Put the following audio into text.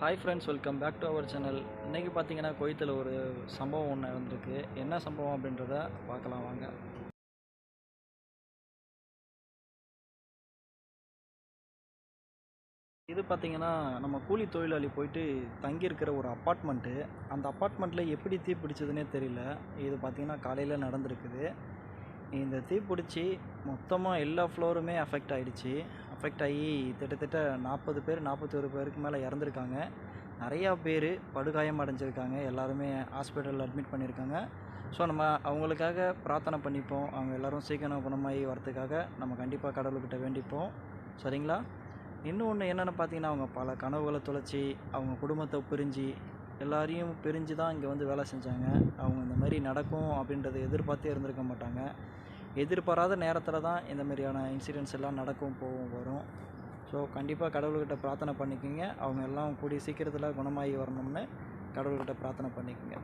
Hi friends welcome back to our channel இன்றைக்கி பார்த்தீங்கன்னா கோயத்தில் ஒரு சம்பவம் ஒன்று நடந்திருக்கு என்ன சம்பவம் அப்படின்றத பார்க்கலாம் வாங்க. இது பார்த்தீங்கன்னா நம்ம கூலி தொழிலாளி போயிட்டு தங்கியிருக்கிற ஒரு அப்பார்ட்மெண்ட்டு அந்த அப்பார்ட்மெண்ட்டில் எப்படி தீ பிடிச்சதுன்னே தெரியல. இது பார்த்திங்கன்னா காலையில் நடந்திருக்குது. இந்த தீ பிடிச்சி மொத்தமாக எல்லா ஃப்ளோருமே அஃபெக்ட் ஆகிடுச்சு அஃபெக்ட் ஆகி கிட்டத்தட்ட நாற்பது பேர் நாற்பத்தோரு பேருக்கு மேலே இறந்துருக்காங்க. நிறையா பேர் படுகாயம் அடைஞ்சிருக்காங்க. எல்லாருமே ஹாஸ்பிட்டலில் அட்மிட் பண்ணியிருக்காங்க ஸோ நம்ம அவங்களுக்காக பிரார்த்தனை பண்ணிப்போம். அவங்க எல்லோரும் சீக்கிரம் குணமாகி வரதுக்காக நம்ம கண்டிப்பாக கடவுள்கிட்ட வேண்டிப்போம். சரிங்களா? இன்னொன்று என்னென்னு பார்த்தீங்கன்னா அவங்க பல கனவுகளை தொலைச்சி அவங்க குடும்பத்தை பிரிஞ்சு எல்லாரையும் பிரிஞ்சு தான் இங்கே வந்து வேலை செஞ்சாங்க. அவங்க இந்த மாதிரி நடக்கும் அப்படின்றத எதிர்பார்த்தே இருந்திருக்க மாட்டாங்க. எதிர்பாராத நேரத்தில் தான் இந்த மாதிரியான இன்சிடென்ட்ஸ் எல்லாம் நடக்கும் போகும் வரும். ஸோ கண்டிப்பாக கடவுள்கிட்ட பிரார்த்தனை பண்ணிக்கோங்க. அவங்க எல்லாம் கூடிய சீக்கிரத்தில் குணமாகி வரணும்னு கடவுள்கிட்ட பிரார்த்தனை பண்ணிக்கோங்க.